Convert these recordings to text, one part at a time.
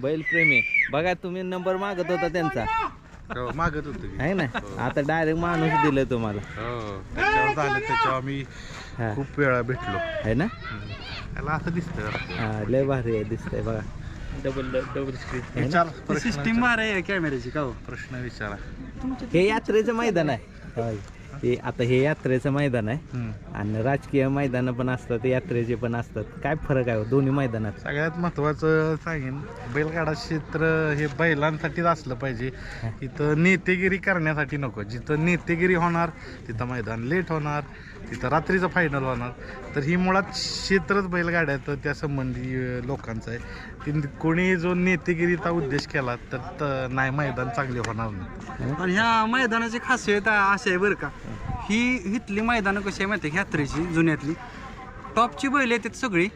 बैलप्रेमी बघा तुम्ही नंबर मागत होता त्यांचा. हो, मागत होतो की. आहे ना? आता डायरेक्ट माणूस दिलं तुम्हाला. हो त्याच्यावर झालं त्याच्यावर आम्ही हा. खूप वेळा भेटलो. आहे ना? त्याला असं दिसतं हा लय भारी आहे दिसतंय बघा. डबल डबल स्क्रीन विचार प्रश्न सिस्टीम विचारा. आहे कॅमेऱ्याची का हो? प्रश्न विचारा. हे यात्रेचं मैदान आहे. होय. हे आता हे यात्रेचं मैदान आहे. आणि राजकीय मैदानं पण असतात यात्रेचे पण असतात. काय फरक आहे हो दोन्ही मैदानात? सगळ्यात महत्वाचं सांगेन बैलगाडा क्षेत्र हे बैलांसाठीच असलं पाहिजे. इथं नेतेगिरी करण्यासाठी नको. जिथं नेतेगिरी होणार तिथं मैदान लेट होणार तिथं रात्रीचं फायनल होणार. तर ही मुळात क्षेत्रच बैलगाड्याचं त्या संबंधी लोकांचं आहे. ती कोणी जो नेतेगिरीचा उद्देश केला तर त- नाही मैदान चांगले होणार नाही. आणि ह्या मैदानाची खासियत अशी आहे बरं का ही इथली मैदानं कशी आहे माहिती आहे का? यात्रेची जुन्यातली. टॉपची बैल येतात सगळी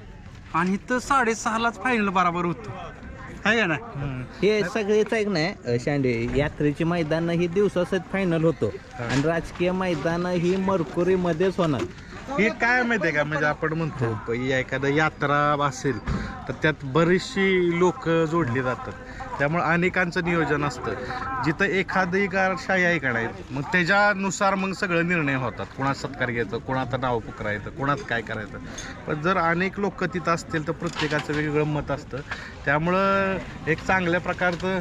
आणि इथं साडेसहालाच फायनल बराबर होतो. आहे का ना. हे सगळेच ऐक नाही अ, शांडे? यात्रेची मैदान ही दिवसासच फायनल होतो. आणि राजकीय मैदान ही मरकुरी मध्येच होणार. हे काय माहितीये का? म्हणजे आपण म्हणतो प- एखादं यात्रा असेल तर त्यात बरीचशी लोक जोडली जातात. त्यामुळे अनेकांचं नियोजन असतं. जिथं एखादी कारशाही आहे का नाही मग त्याच्यानुसार मग सगळं निर्णय होतात. कोणाचं सत्कार घ्यायचं कोणाचं नाव पुकरायचं कोणात काय करायचं. पण जर अनेक लोक तिथं असतील तर प्रत्येकाचं वेगवेगळं मत असतं. त्यामुळं एक चांगल्या प्रकारचं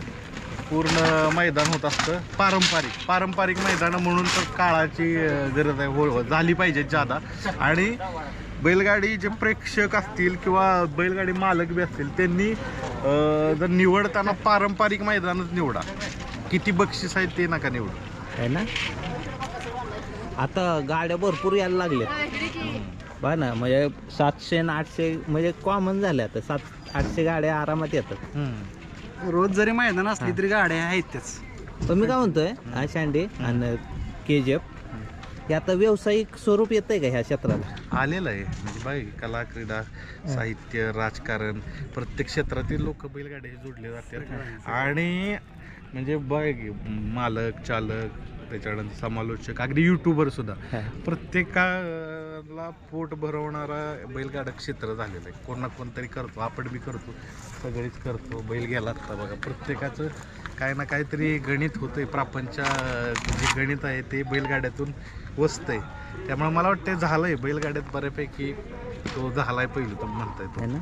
पूर्ण मैदान होत असतं. पारंपरिक पारंपरिक मैदानं म्हणून तर काळाची गरज आहे. हो, हो झाली पाहिजे जादा. आणि बैलगाडी जे प्रेक्षक असतील किंवा बैलगाडी मालक बी असतील त्यांनी अं, जर निवडताना पारंपरिक मैदानच निवडा. किती बक्षीस आहे ते नका निवडू. आहे ना? आता गाड्या भरपूर यायला लागल्या बघा ना म्हणजे सातशे आणि आठशे म्हणजे कॉमन झाल्या आता. सात आठशे गाड्या आरामात येतात. रोज जरी मैदान असली तरी गाड्या आहेत त्याच. पण मी काय म्हणतोय हा शांडे आणि के जी एफ हे आता व्यावसायिक स्वरूप येत आहे का ह्या क्षेत्राला आलेलं आहे. म्हणजे बाई कला क्रीडा साहित्य राजकारण प्रत्येक क्षेत्रातील लोक बैलगाडी जोडले जातात. आणि म्हणजे की, मालक चालक त्याच्यानंतर समालोचक अगदी युट्यूबर सुद्धा. हा. प्रत्येकाला पोट भरवणारा बैलगाडा क्षेत्र झालेलं आहे. कोण ना कोणतरी करतो आपण बी करतो सगळीच करतो बैल गेला आता बघा. प्रत्येकाचं काय ना काहीतरी गणित होतंय प्रापंचा जे गणित आहे ते बैलगाड्यातून वसतंय. त्यामुळे मला वाटतं झालंय बैलगाड्यात बऱ्यापैकी तो झालाय पहिलं तर म्हणता येतो आहे ना?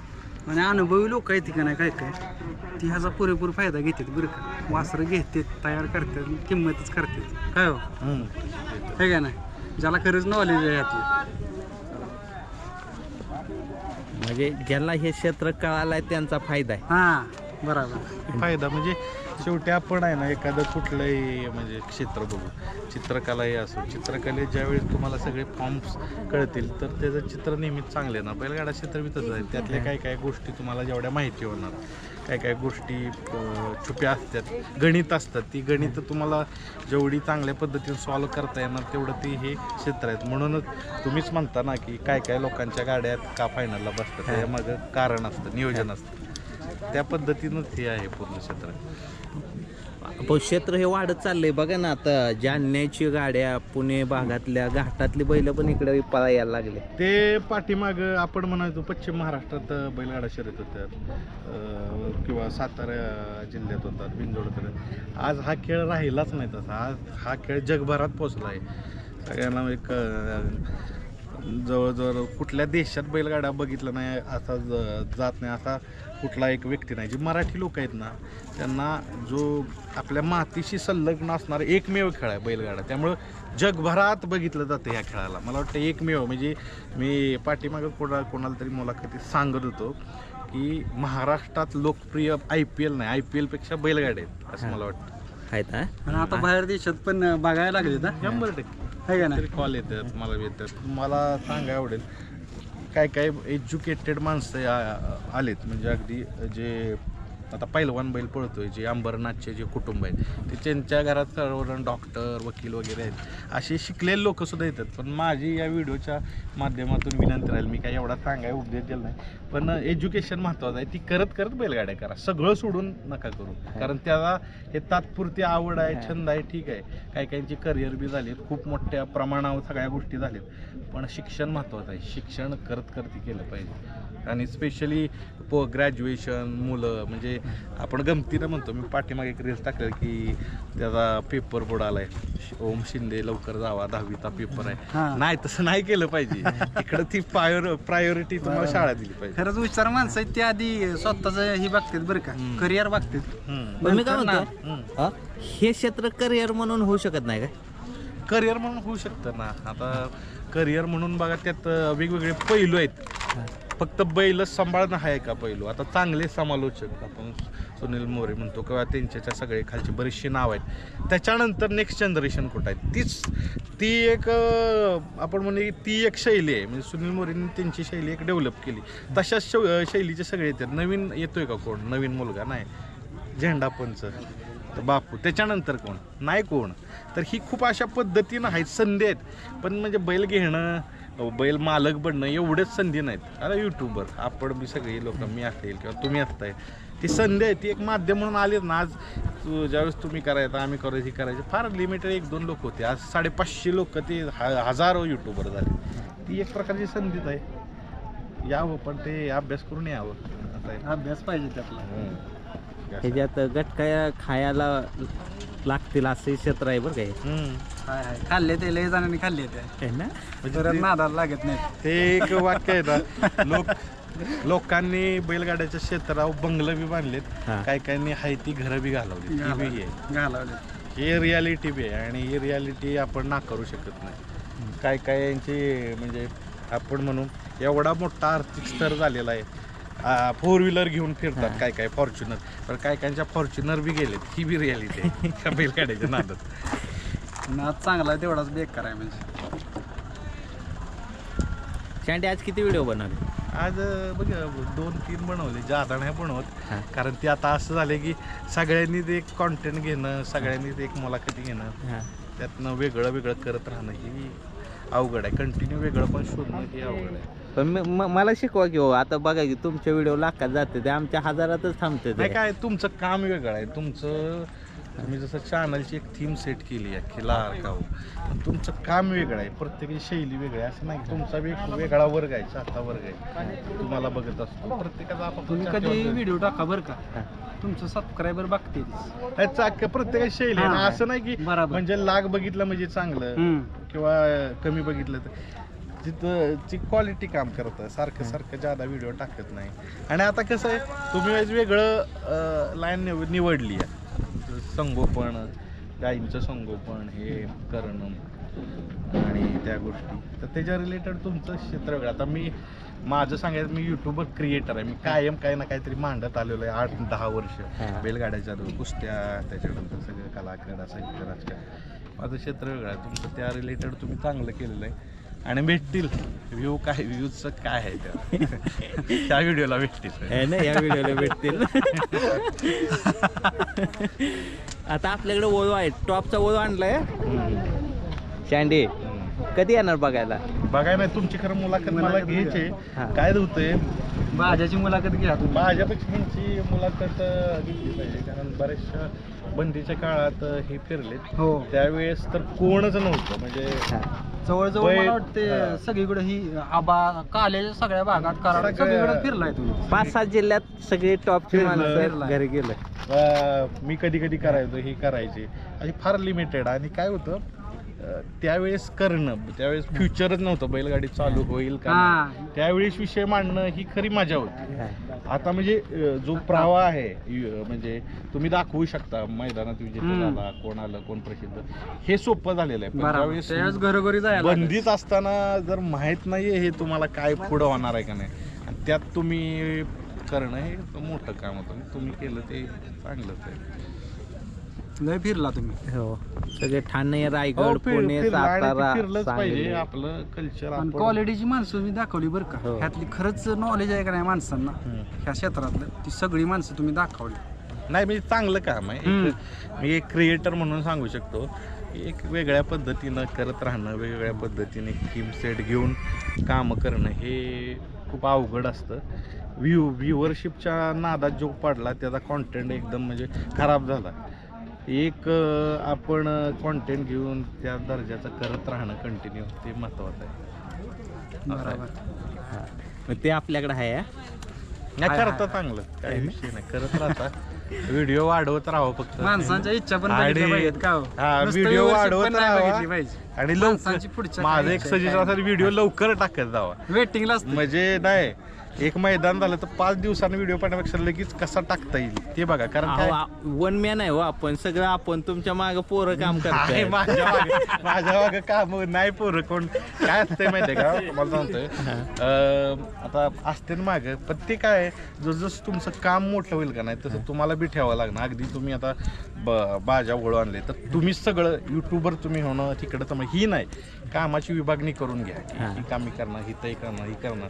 आणि अनुभवी लोक आहेत का नाही काय काय? ती ह्याचा पुरेपूर फायदा घेतात बरं का. वासरं घेतात तयार करतात किंमतच करतात. काय हो? आहे का नाही? ज्याला खरंच नॉलेज आहे यातलं. म्हणजे ज्यांना हे क्षेत्र कळालंय त्यांचा फायदा आहे. हां बरोबर. फायदा म्हणजे शेवटी आपण आहे ना एखादं कुठलंही म्हणजे क्षेत्र बघू. चित्रकलाही असो चित्रकलेत ज्यावेळेस तुम्हाला सगळे फॉर्म्स कळतील तर त्याचं चित्र नेहमीच चांगले ना. बैलगाडा क्षेत्र बी तसं आहे. त्यातल्या काय काय गोष्टी तुम्हाला जेवढ्या माहिती होणार. काय काय गोष्टी छुप्या असतात. गणित असतात. ती गणित तुम्हाला जेवढी चांगल्या पद्धतीने सॉल्व करता येणार तेवढं ती हे क्षेत्र आहेत. म्हणूनच तुम्हीच म्हणता ना की काय काय लोकांच्या गाड्यात का फायनलला बसतात. त्यामागं कारण असतं नियोजन असतं. त्या पद्धतीनंच हे आहे पूर्ण क्षेत्र. पण क्षेत्र हे वाढत चाललंय. बघा ना आता जालन्याची गाड्या पुणे भागातल्या घाटातली बैल पण इकडे पळा यायला लागले. ते पाठीमाग आपण म्हणायचो पश्चिम महाराष्ट्रात बैलगाडा शर्यत होत्या किंवा सातारा जिल्ह्यात होतात बिंदोडकडे आज हा खेळ राहिलाच नाही तसा. आज हा खेळ जगभरात पोचला आहे सगळ्यांना एक जवळजवळ कुठल्या देशात बैलगाडा बघितला नाही असा ज- जात नाही असा कुठला एक व्यक्ती नाही. जी मराठी लोक आहेत ना त्यांना जो आपल्या मातीशी संलग्न असणारा एकमेव खेळ आहे बैलगाडा. त्यामुळं जगभरात बघितलं जातं ह्या खेळाला. मला वाटतं एकमेव. म्हणजे मी पाठीमागं कोणा कोणाला तरी मुलाखतीत सांगत होतो की महाराष्ट्रात लोकप्रिय आय पी एल नाही आय पी एलपेक्षा बैलगाड्या आहेत असं मला वाटतं. आहेत हा? आणि आता बाहेर देशात पण बघायला लागले ना शंभर टक्के. आहे का नाही? तरी कॉल येतात मला येतात. मला सांगा आवडेल. काय काय एज्युकेटेड माणसं आलेत. म्हणजे अगदी जे आता पैलवान बैल पळतोय जे अंबरनाथचे जे कुटुंब आहेत ते त्यांच्या घरात सर्वजण डॉक्टर वकील वगैरे आहेत. असे शिकलेले लोक सुद्धा येतात. पण माझी या व्हिडिओच्या माध्यमातून विनंती राहील मी काय एवढा सांगाय उपदेश दिला नाही पण एज्युकेशन महत्वाचं आहे. ती करत करत बैलगाड्या करा. सगळं सोडून नका करू. कारण त्याला हे तात्पुरती आवड आहे छंद आहे ठीक आहे. काही काहींची करिअर बी झालीत खूप मोठ्या प्रमाणावर सगळ्या गोष्टी झाल्यात पण शिक्षण महत्वाचं आहे. शिक्षण करत करत केलं पाहिजे. आणि स्पेशली पो ग्रॅज्युएशन मुलं म्हणजे आपण गमतीनं म्हणतो मी पाठीमागे एक रील्स टाकलं की त्याचा पेपर बुडालाय ओम शिंदे लवकर जावा दहावीचा पेपर आहे. हा. नाही तसं नाही केलं पाहिजे. इकडं ती प्रायोर प्रायोरिटी तुम्हाला शाळा दिली पाहिजे. खरंच हुशार माणसं आहेत ते आधी स्वतःच ही बघतात बरं का. करिअर बघतात. मी काय म्हणतो हा? हे क्षेत्र करिअर म्हणून होऊ शकत नाही का? करिअर म्हणून होऊ शकतं ना. आता करिअर म्हणून बघा त्यात अं, वेगवेगळे पैलू आहेत. फक्त बैलच सांभाळणं आहे का पैलू? आता चांगले समालोचक आपण सुनील मोरे म्हणतो किंवा त्यांच्याच्या सगळे खालची बरीचशी नाव आहेत. त्याच्यानंतर नेक्स्ट जनरेशन कुठं आहे तीच ती एक आपण म्हणजे ती एक शैली आहे. म्हणजे सुनील मोरेंनी त्यांची शैली एक डेव्हलप केली. तशाच शै- शैलीचे सगळे येतात. नवीन येतोय का कोण? नवीन मुलगा? नाही. झेंडा पंच तर बापू. त्याच्यानंतर कोण? नाही कोण. तर ही खूप अशा पद्धतीनं आहेत संधी आहेत. पण म्हणजे बैल घेणं बैल मालक बनणं एवढेच संधी नाहीत. अरे युट्यूबर आपण मी सगळी लोक मी असेल किंवा तुम्ही असताय ती संधी आहे ती एक माध्यम म्हणून आली ना आज तू- ज्यावेळेस तुम्ही करायचं आम्ही करायचं हे करायचं फार लिमिटेड एक दोन लोक होते. आज साडेपाचशे लोक ते ह- हजारो युट्यूबर झाले. ती एक प्रकारची संधीच आहे. यावं पण ते अभ्यास करून यावं. अभ्यास पाहिजे त्यातला. ह्याच्यात गटकाया खायला लागतील असं क्षेत्र आहे बरं काय हम्म. हाय हाय. खाल्ले ते लय जणांनी खाल्ले ते. है ना? म्हणजे परत नादाला लागत नाही ते एक वाक्य आहे ना लोक लोकांनी बैलगाड्याच्या क्षेत्रावर बंगलं बी बांधलेत. हा. काही काहींनी हाय ती घरं बी घालवली ती बी आहे. घालावले हे रियालिटी बी आहे आणि ही रियालिटी आपण नाकारू शकत नाही. काय काय यांची म्हणजे आपण म्हणू एवढा मोठा आर्थिक स्तर झालेला आहे. फोर व्हीलर घेऊन फिरतात काय काय फॉर्च्युनर पण काय कायच्या फॉर्च्युनर बी गेलेत ही बी रियालिटी आहे. त्या बैलगाड्याच्या नादात. नाद चांगला आहे तेवढाच बेकार आहे म्हणजे. शांडी आज किती व्हिडिओ बनवले? आज बघ दोन तीन बनवले. जादा नाही. बनवत. कारण ते आता असं झालं की सगळ्यांनी ते एक कॉन्टेंट घेणं सगळ्यांनी ते एक मुलाखती घेणं. त्यातनं वेगळं वेगळं करत राहणं ही अवघड आहे. कंटिन्यू वेगळं पण शोधणं ही अवघड आहे. पण म- म- मला शिकवा की हो आता बघा की तुमचे व्हिडिओ लाखात जाते ते आमच्या हजारातच थांबते नाही ते काय तुमचं काम वेगळं आहे तुमचं तुम्ही जसं चॅनलची एक थीम सेट केली आहे खिला गाव तुमचं काम वेगळं आहे प्रत्येकाची शैली वेगळी आहे असं नाही की तुमचा वेग वेगळा वर्ग आहे चाहता वर्ग आहे तुम्हाला बघत असतो प्रत्येकाचा तुम्ही कधी. व्हिडिओ टाका बरं का हा. तुमचं सबस्क्रायबर बघते अख्खा प्रत्येकाची शैली आहे ना. हा. असं नाही की बरोबर. म्हणजे लाग बघितलं म्हणजे चांगलं किंवा कमी बघितलं तर तिथं क्वालिटी काम करतं सारखं सारखं जादा व्हिडिओ टाकत नाही. आणि आता कसं आहे तुम्ही वेळेस वेगळं लाईन निवडली आहे. संगोपन गायींचं संगोपन हे करणं आणि त्या गोष्टी. तर त्याच्या रिलेटेड तुमचं क्षेत्र वेगळं. आता मी माझं सांगायचं मी युट्यूबर क्रिएटर आहे. मी कायम काही ना काहीतरी मांडत आलेलो आहे आठ दहा वर्ष. बैलगाड्याच्या कुस्त्या त्याच्यानंतर सगळं कलाक्रीडा साहित्य राजकारण. माझं क्षेत्र वेगळं आहे. तुमचं त्या रिलेटेड तुम्ही चांगलं केलेलं आहे. आणि भेटतील. व्ह्यू काय व्ह्यूजचं काय आहे त्या? त्या व्हिडिओला भेटतील. है ना या व्हिडिओला भेटतील. आता आपल्याकडे ओळू आहे. टॉपचा ओळू आणलाय. शांडी. कधी येणार बघायला? बघाय नाही तुमची खरं मुलाखत मला घ्यायची हा. काय होतंय? भाज्याची मुलाखत घ्या तुम्ही. माझ्यापेक्षा ह्यांची मुलाखत अं, घेतली पाहिजे. कारण बऱ्याचशा बंदीच्या काळात अं, हे फिरलेत. हो. त्यावेळेस तर कोणच नव्हतं. म्हणजे हा. जवळजवळ मला वाटते हा. सगळीकडे ही आबा कालेच्या सगळ्या भागात कराड सगळ्या- सगळीकडे फिरलाय तुम्ही. पाच सात जिल्ह्यात सगळे फिरलं, फिरलं. घरी गेलं मी कधी कधी करायचो हे करायचे. आणि फार लिमिटेड आणि काय होतं त्यावेळेस करणं त्यावेळेस फ्युचरच नव्हतं बैलगाडी चालू होईल का. नाही. त्यावेळेस विषय मांडणं ही खरी मजा होती. आता म्हणजे अं, जो प्रवाह आहे यु- म्हणजे तुम्ही दाखवू शकता मैदानात विजेता हम्म. झाला कोण आलं कोण प्रसिद्ध हे सोपं झालेलं आहे पण बरोबर ज्यावेळेस त्यावेळेस घरोघरी जायला. बंदीत असताना जर माहीत नाहीये हे तुम्हाला काय पुढं होणार आहे का नाही आणि त्यात तुम्ही करणं हे मोठं काम होतं तुम्ही केलं ते चांगलंच आहे लय फिरला तुम्ही. हो. सगळे ठाणे हो, रायगड फिर- पुणे आणि सातारा फिरलंच पाहिजे सांगली. आपलं कल्चर पण आपण. क्वालिटीची माणसं मी दाखवली बरं का. हो. ह्यातली खरंच नॉलेज आहे का नाही माणसांना? हम्म. ह्या क्षेत्रातलं ती सगळी माणसं तुम्ही दाखवली. नाही म्हणजे चांगलं काम आहे. एक- मी एक क्रिएटर म्हणून सांगू शकतो. एक वेगळ्या पद्धतीनं करत राहणं वेगवेगळ्या पद्धतीने थीम सेट घेऊन कामं करणं हे खूप अवघड असतं. व्ह्यू व्ह्युअरशिपच्या नादात जो पडला त्याचा कॉन्टेंट एकदम म्हणजे खराब झाला. एक आपण कॉन्टेंट घेऊन त्या दर्जाचं करत राहणं कंटिन्यू ते महत्त्वाचं आहे. बरोबर हा. ते आपल्याकडे आहे? नाही करता चांगलं काही विषय नाही करत राहता व्हिडिओ वाढवत राहावं फक्त माणसांच्या इच्छा पण हो? व्हिडिओ वाढवत राहावा. आणि माणसांची लवकर पुढच्या माझं एक सजेशन असेल व्हिडिओ लवकर टाकत जावा. वेटिंगला असते. म्हणजे नाही एक मैदान झालं तर पाच दिवसांनी व्हिडिओ पाहण्यापेक्षा लगेच कसा टाकता येईल ते बघा. कारण काय? वन मॅन आहे हो आपण. सगळं आपण तुमच्या माग पोरं काम आहे करताय. माझ्या मागे माझ्या मागे काम नाही पोरं कोण काय असतंय माहितीये का? तुम्हाला सांगतोय. अं, आता असते ना माग पण ते काय आहे, जसं जसं तुमचं काम मोठं होईल का नाही तसं तुम्हाला बी ठेवावं लागणार. अगदी तुम्ही आता ब- बाजा वळू आणले तर तुम्हीच सगळं युट्यूबर तुम्ही होणं तिकडं तर ही नाही. कामाची विभागणी करून घ्या. हा. ही कामी करणार ही तय करणार ही करणार.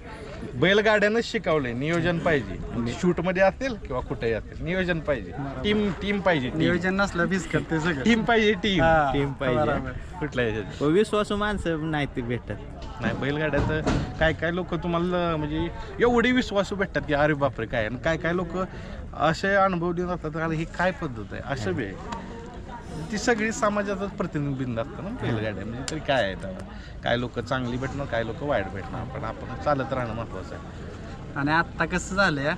बैलगाड्यानंच शिकवलंय नियोजन पाहिजे. शूटमध्ये असेल किंवा कुठेही असेल नियोजन पाहिजे. टीम टीम पाहिजे नियोजन नसलं फीस करते सगळं. टीम पाहिजे टीम. टीम पाहिजे. कुठल्या ह्याच्यात? हो, विश्वासू माणसं नाही ते भेटत. नाही बैलगाड्यात काय काय लोक तुम्हाला म्हणजे एवढे विश्वासू भेटतात की अरे बापरे काय? आणि काय काय लोक असे अनुभव देऊन जातात ही काय पद्धत आहे? असं बी आहे. ती सगळी समाजाचंच प्रतिबिंब असतं ना बैलगाड्या म्हणजे तरी काय आहे त्याला? काय लोक चांगली भेटणार काय लोक वाईट भेटणार? पण आपण चालत राहणं महत्वाचं आहे. आणि आता कसं झालंय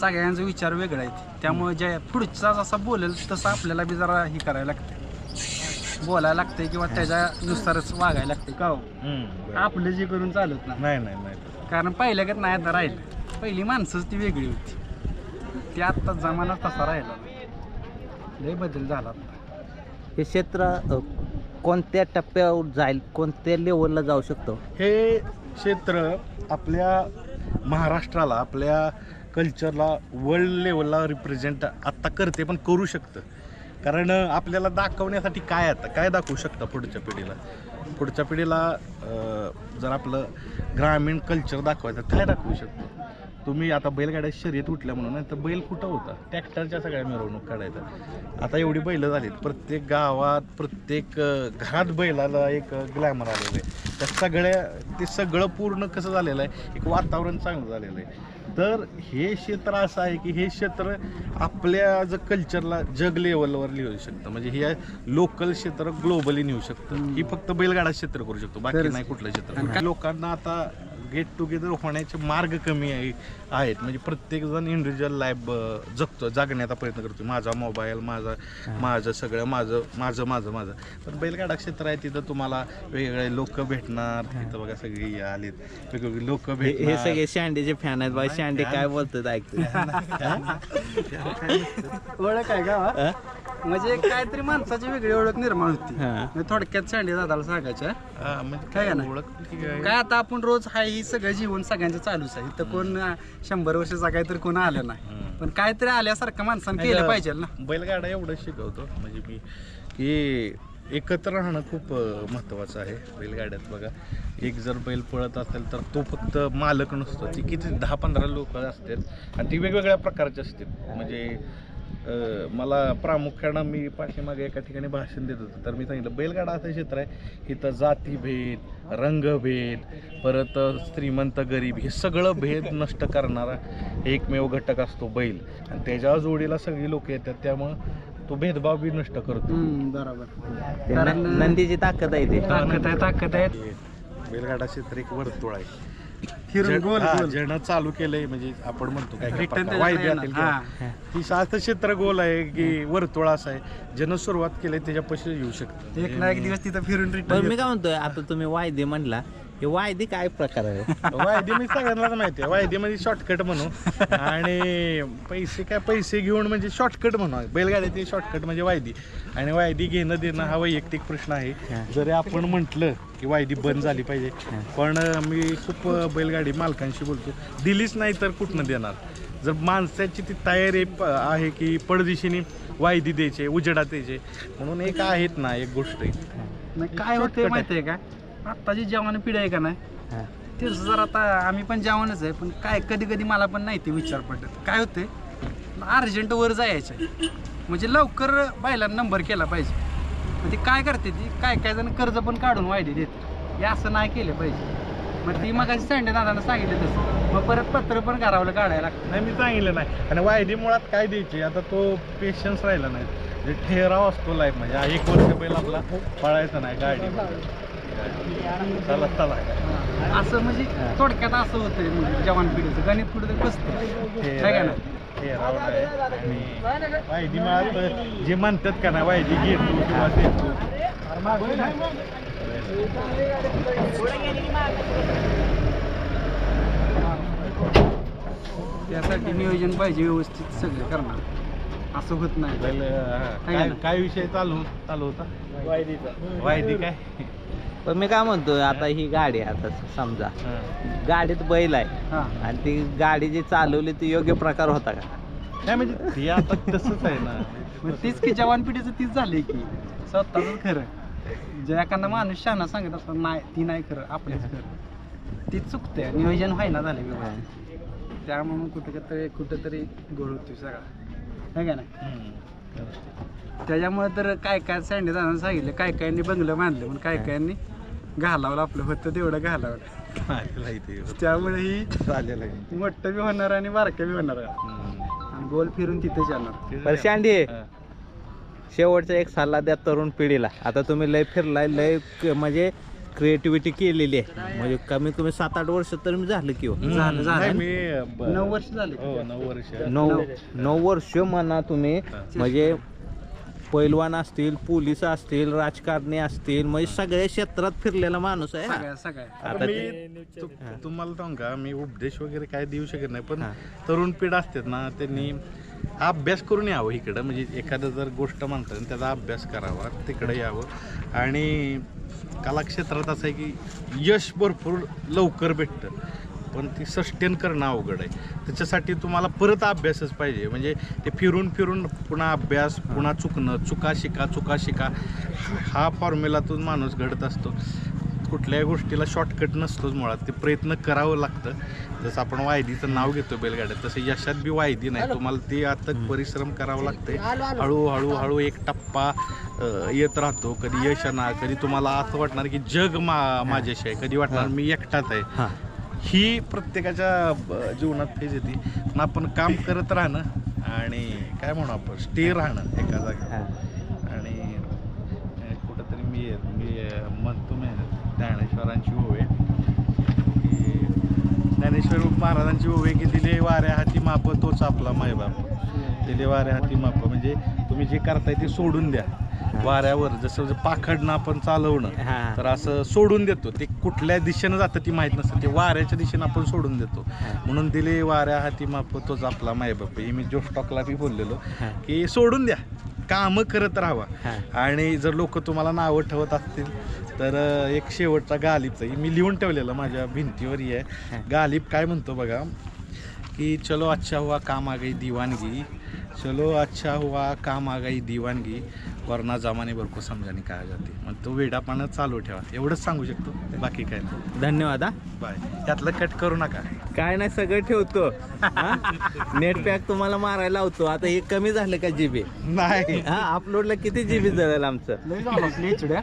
सगळ्यांचा विचार वेगळा आहे. त्यामुळे जे पुढचा जसा बोलेल तसं आपल्याला बी जरा हे करायला लागते बोलायला लागते किंवा त्याच्यानुसारच वागायला लागते का हो? हम्म. आपलं जे करून चालत नाही. नाही नाही नाही. कारण पहिल्यागत नाही आता राहिलं. पहिली माणसंच ती वेगळी होती. ती आत्ता जमाना तसा राहिला. लय बदल झाला आता. हे क्षेत्र अ, कोणत्या टप्प्यावर जाईल कोणत्या लेवलला जाऊ शकतो? हे क्षेत्र आपल्या महाराष्ट्राला आपल्या कल्चरला वर्ल्ड लेवलला रिप्रेझेंट आत्ता करते पण करू शकतं. कारण आपल्याला दाखवण्यासाठी काय आता? काय दाखवू शकतं पुढच्या पिढीला? पुढच्या पिढीला अं, जर आपलं ग्रामीण कल्चर दाखवायचं काय दाखवू शकतो? तुम्ही आता बैलगाड्या शर्यत उठल्या म्हणून तर बैल कुठं होता? ट्रॅक्टरच्या सगळ्या मिरवणूक काढायचा आता एवढी बैलं झालीत. प्रत्येक गावात प्रत्येक घरात बैलाला एक ग्लॅमर आलेलं आहे. त्या सगळ्या ते सगळं पूर्ण कसं झालेलं आहे? एक वातावरण चांगलं झालेलं आहे. तर हे क्षेत्र असं आहे की हे क्षेत्र आपल्या जर कल्चरला जग लेवलवर लिहू शकतं. म्हणजे हे लोकल क्षेत्र ग्लोबली नेऊ शकतं. ही फक्त बैलगाडा क्षेत्र करू शकतो. बाकी. नाही कुठलं क्षेत्र. लोकांना आता गेट टुगेदर होण्याचे मार्ग कमी आहे आहेत. म्हणजे प्रत्येक जण इंडिव्हिज्युअल लाईफ जगतो जगण्याचा प्रयत्न करतो. माझा मोबाईल माझा माझं सगळं माझं माझं माझं माझं. पण बैलगाडा क्षेत्र आहे तिथं तुम्हाला वेगवेगळे लोक भेटणार. तिथं बघा सगळी आलीत. वेगवेगळी लोक हे हे सगळे शांडेचे फॅन आहेत बाई शांडे काय बोलतात ऐकतो ओळख आहे का? म्हणजे काहीतरी माणसाची वेगळी ओळख निर्माण होती. म्हणजे थोडक्यात सांडे दादाला सांगायच्या हा, म्हणजे काय काय ना? ओळख ठीक आहे. काय आता आपण रोज हाय ही सगळं जीवन सगळ्यांचं चालूच आहे तर कोण अं, शंभर वर्षाचा काहीतरी कोण आलं नाही. पण काहीतरी आल्यासारखं माणसानं केलं पाहिजे ना बैलगाडा एवढं शिकवतो म्हणजे मी की एकत्र राहणं खूप अं, महत्त्वाचं आहे बैलगाड्यात बघा एक जर बैल पळत असेल तर तो फक्त मालक नसतो ती किती दहा पंधरा लोक असतात आणि ती वेगवेगळ्या प्रकारचे असतात म्हणजे मला प्रामुख्यानं मी पाठीमागे एका ठिकाणी भाषण देत होतो. तर मी सांगितलं बैलगाडा असं क्षेत्र आहे. इथं जातीभेद रंगभेद परत श्रीमंत गरीब हे सगळं भेद नष्ट करणारा एकमेव घटक असतो बैल. आणि त्याच्या जोडीला सगळी लोक येतात त्यामुळं तो भेदभाव बी नष्ट करतो. बरोबर. नंदीची ताकद आहे ते. ताकद आहे ताकद आहे. बैलगाडा क्षेत्र एक वर्तुळ आहे. फिरून गोल हा, गोल. चालू केलंय म्हणजे आपण म्हणतो काय काय Return प्रकार, त्याच्याकडे वायदे येणार. असेल किंवा- हा. ही शास्त्र क्षेत्र गोल आहे की वर्तुळ असं आहे. ज्यानं सुरुवात केली त्याच्यापाशी येऊ शकतं. एक ना एक दिवस तिथं फिरून पण रिटर्न मी काय म्हणतोय आता तुम्ही वायदे म्हणला हे वायदे काय प्रकार आहे वायदे मी सगळ्यांनाच माहिती आहे. वायदे म्हणजे शॉर्टकट म्हणू. आणि पैसे काय पैसे घेऊन म्हणजे शॉर्टकट म्हणू. बैलगाड्याचे शॉर्टकट म्हणजे वायदी. आणि वायदी घेणं देणं हा वैयक्तिक प्रश्न. आहे. जरी आपण म्हटलं की वायदी बंद झाली पाहिजे पण मी खूप बैलगाडी मालकांशी बोलतो. दिलीच नाही तर कुठनं देणार? जर माणसाची ती तयारी आहे की पडदिशीने वायदी द्यायचे उजेडात द्यायचे म्हणून एक आहेत ना एक गोष्ट आहे. काय होते Shortcut माहितीये का? आत्ताची जवान पिढी आहे का नाही? हा. तेच जर आता आम्ही पण जवानच आहे पण काय कधी कधी मला पण नाही ते विचार पडत. काय होते अर्जंट वर जायचं म्हणजे लवकर बैलांना नंबर केला पाहिजे. मग ते काय करते ती? काय काय जण कर्ज पण काढून वायदे देते हे असं नाही केलं पाहिजे. मग ती मग संडे दादानं सांगितलं तसं. मग परत पत्र पण करावं काढायला लागतं. नाही मी सांगितलं नाही. आणि वायदी मुळात काय द्यायची? आता तो पेशन्स राहिला नाही. जे ठेराव असतो लाईफ म्हणजे हा एक वर्ष पहिला आपला पळायचा नाही गाडी चला चला. असं म्हणजे थोडक्यात असं होतंय म्हणजे जवान पिढीचं. गणित पुढे कसं हे काय ना हे राऊंड आहे. आणि वायदी मला जे म्हणतात का ना वायदी घेतो किंवा देतो. त्यासाठी नियोजन पाहिजे व्यवस्थित सगळं करणार. असं होत नाही. पहिलं, काय काय विषय चालू चालू होता? वायदीचा वायदी काय? पण मी काय म्हणतोय आता ही गाडी आहे आता समजा. गाडीत बैल आहे. आणि ती गाडी जी चालवली ती योग्य प्रकार होता का? नाही म्हणजे ते आता तसंच आहे ना. मग तीच की जवान पिढीचं तीच झाली की. स्वतःच खरं जे एखादा माणूस शहाणा सांगत असतो नाही ती नाही खरं आपल्याच खरं. ती चुकते नियोजन व्हायना झाले व्यवस्थित त्यामुळे कुठेतरी कुठेतरी गोळ होतो सगळा. है का नाही? हम्म. त्याच्यामुळे तर काय काय सँडी जाणं सांगितलं काय कायांनी बंगलं बांधलं पण काय कायांनी घालावलं आपलं होतं तेवढं घालावलं चालेल आहे ते. त्यामुळे ही आहे. मोठं बी होणार आणि बारकं बी होणार. आणि गोल फिरून तिथेच येणार बरं शांडी. शेवटचा एक सल्ला द्या तरुण पिढीला आता तुम्ही लय फिरलाय लय क- म्हणजे क्रिएटिव्हिटी केलेली आहे म्हणजे कमीत कमी सात आठ वर्ष तर मी झालं की हो. झालं, झालं. नाही, मी ब- नऊ वर्ष झाले हो नऊ वर्ष नऊ नऊ वर्ष म्हणा तुम्ही म्हणजे पैलवान असतील पोलीस असतील राजकारणी असतील म्हणजे सगळ्या क्षेत्रात फिरलेला माणूस आहे हा. सगळ्या सगळ्या. आता मी ते- तुम्हाला सांगू का मी उपदेश वगैरे काय देऊ शकत नाही पण. तरुण पिढ असतात ना त्यांनी अभ्यास करून यावं इकडं. म्हणजे एखादं जर गोष्ट म्हणतात आणि त्याचा अभ्यास करावा तिकडं यावं. आणि कलाक्षेत्रात असं आहे की यश भरपूर लवकर भेटतं. पण ती सस्टेन करणं अवघड आहे. त्याच्यासाठी तुम्हाला परत अभ्यासच पाहिजे. म्हणजे ते फिरून फिरून पुन्हा अभ्यास पुन्हा चुकणं चुका शिका चुका शिका हा फॉर्म्युलातून माणूस घडत असतो. कुठल्याही गोष्टीला शॉर्टकट नसतोच मुळात. ते प्रयत्न करावं लागतं. जसं आपण वायदीचं नाव घेतो बैलगाड्यात तसं यशात बी वायदी नाही. तुम्हाला ते आता परिश्रम करावं लागते हळू हळू एक टप्पा येत राहतो. कधी यश येणार कधी तुम्हाला असं वाटणार की जग मा माझ्याशी आहे. कधी वाटणार मी एकटाच आहे. हा प्रत्येकाच्या जीवनात फेज येते. पण आपण काम करत राहणं आणि काय म्हणू आपण स्टे राहणं एका जागी. आणि कुठंतरी मी मी म्हणतो मी ज्ञानेश्वरांची ओवे. की ज्ञानेश्वर महाराजांची ओवे की दिले वाऱ्या हाती माप तोच आपला मायबाप दिले वाऱ्या हाती माप. म्हणजे तुम्ही जे करताय ते सोडून द्या. वाऱ्यावर जसं जसं पाखडणं आपण चालवणं. तर असं सोडून देतो. ते कुठल्या दिशेनं जातं ती माहीत नसतं. ते वाऱ्याच्या दिशेनं आपण सोडून देतो. म्हणून दिले वाऱ्या हाती माप तोच आपला मायबाप हे मी जोश टॉकला बी बोललेलो. की सोडून द्या. कामं करत राहावा. आणि जर लोक तुम्हाला नावं ठेवत असतील तर एक शेवटचा गालिबचा मी लिहून ठेवलेलं माझ्या भिंतीवर ही. आहे गालिब काय म्हणतो बघा कि चलो अच्छा हुआ काम आ गई दीवानगी. चलो अच्छा हुआ काम आ गई दीवानगी. वरना जमाने भर को समजाने कहा जाते. मग तो वेडापानं चालू ठेवा. एवढंच सांगू शकतो. बाकी काय नाही. धन्यवाद हा. बाय. त्यातलं कट करू नका. काय नाही सगळं ठेवतो. नेट पॅक तुम्हाला मारायला लावतो. आता हे कमी झालं का जीबी? नाही. हा अपलोडला किती जीबी जळेल आमचं? लय झालं.